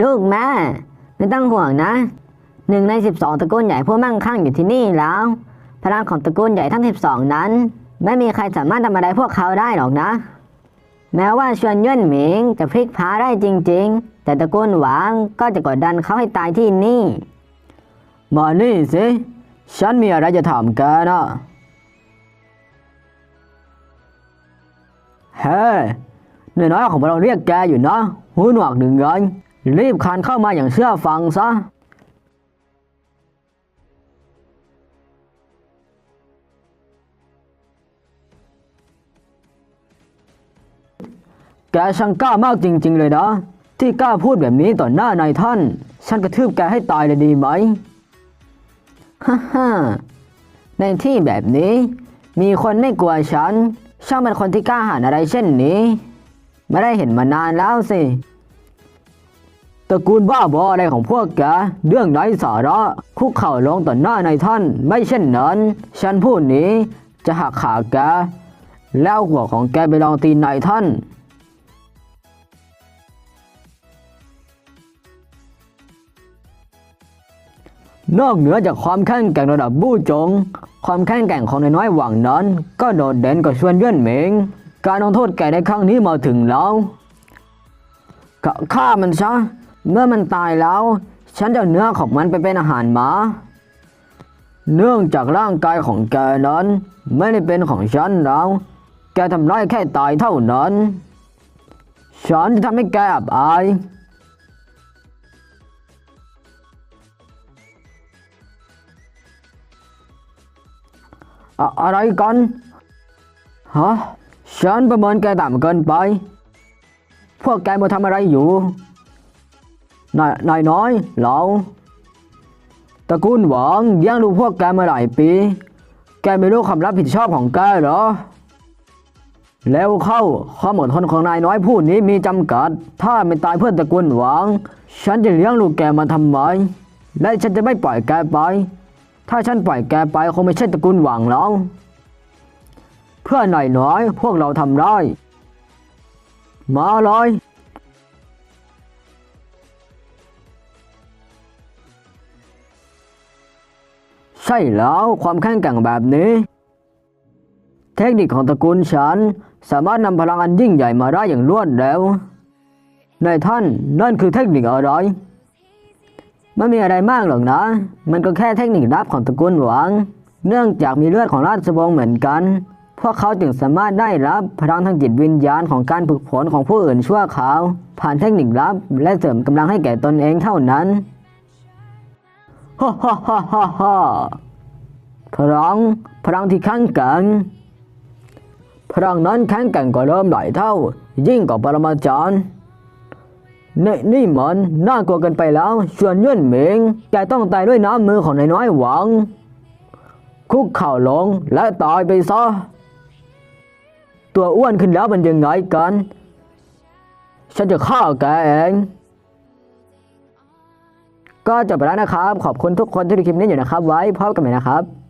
ลูกแม่ ไม่ต้องห่วงนะหนึ่งในสิบสองตระกูลใหญ่ผู้มั่งคั่งอยู่ที่นี่แล้ว พลังของตระกูลใหญ่ทั้งสิบสองนั้น ไม่มีใครสามารถทำอะไรพวกเขาได้หรอกนะ แม้ว่าชวนย่นหมิงจะพลิกพาได้จริง ๆ แต่ตระกูลหวางก็จะกดดันเขาให้ตายที่นี่ มานี่สิ ฉันมีอะไรจะถามแกนะเฮ้นายน้อยของเราเรียกแกอยู่นะหูหนวกหนึ่งเงิน รีบคานเข้ามาอย่างเชื่อฟังซะแกช่างกล้ามากจริง ๆ เลยนะ ที่กล้าพูดแบบนี้ต่อหน้านายท่าน ฉันกระทืบแกให้ตายเลยดีไหมฮ่าฮ่าในที่แบบนี้ มีคนไม่กลัวฉัน ช่างเป็นคนที่กล้าหาญอะไรเช่นนี้ ไม่ได้เห็นมานานแล้วสิ ตระกูลบ้าบออะไรของพวกแก เรื่องไร้สาระ คุกเข่าลงต่อหน้านายท่าน ไม่เช่นนั้น ฉันผู้นี้จะหักขาแก แล้วหัวของแกไปลองตีนนายท่านนอกเหนือจากความแข็งแกร่งระดับบู้จง ความแข็งแกร่งของนายน้อยหวังนั้น ก็โดดเด่นกว่าชวนเยื่อนเหมง การลงโทษแกในครั้งนี้มาถึงแล้วขฆ่ามันซะ เมื่อมันตายแล้ว ฉันจะเอาเนื้อของมันไปเป็นอาหารหมา เนื่องจากร่างกายของแกนั้น ไม่ได้เป็นของฉันแล้ว แกทำร้ายแค่ตายเท่านั้น ฉันจะทำให้แกอับอายอะอะไรกันฮะฉันประเมินแกต่ำเกินไป พวกแกมาทำอะไรอยู่ นายนายน้อยเรอตระกูลหวังเลี้ยงดูพวกแกมาหลายปี แกไม่รู้ความรับผิดชอบของแกเหรอ แล้วเข้าความอดทนของนายน้อยผู้นี้มีจำกัด ถ้าไม่ตายเพื่อตระกูลหวัง ฉันจะเลี้ยงลูกแกมาทำไม และฉันจะไม่ปล่อยแกไป ถ้าฉันปล่อยแกไปคงไม่ใช่ตระกูลหวังหรอกเพื่อนายน้อยพวกเราทำได้ มาเลย ช่แล้วความแข็งแกร่งแบบนี้ เทคนิคของตระกูลฉัน สามารถนำพลังอันยิ่งใหญ่มาได้อย่างรวดเร็ว ในายท่านนั่นคือเทคนิคอะไรไม่มีอะไรมากหรอกนะ มันก็แค่เทคนิคลับของตระกูลหวัง เนื่องจากมีเลือดของราชวงศ์เหมือนกัน พวกเขาจึงสามารถได้รับพลังทางจิตวิญญาณของการฝึกฝนของผู้อื่นชั่วคราว ผ่านเทคนิคลับและเสริมกำลังให้แก่ตนเองเท่านั้น ฮ่าฮ่าฮ่าฮ่าฮ่าพลังพลังที่แข็งแกร่งพลังนั้นแข็งแกร่งกว่าเริ่มหลายเท่า ยิ่งกว่าปรมาจารย์นี่นี่มันน่ากลัวกันไปแล้วชวนยื่นเหมิงแกต้องตายด้วยน้ำมือของนายน้อยหวัง คุกเข่าลงและตายไปซะ ตัวอ้วนขึ้นแล้วมันยังไงกัน ฉันจะฆ่าแกเอง ก็จบไปแล้วนะครับ ขอบคุณทุกคนที่ดูคลิปนี้อยู่นะครับ ไว้พบกันใหม่นะครับ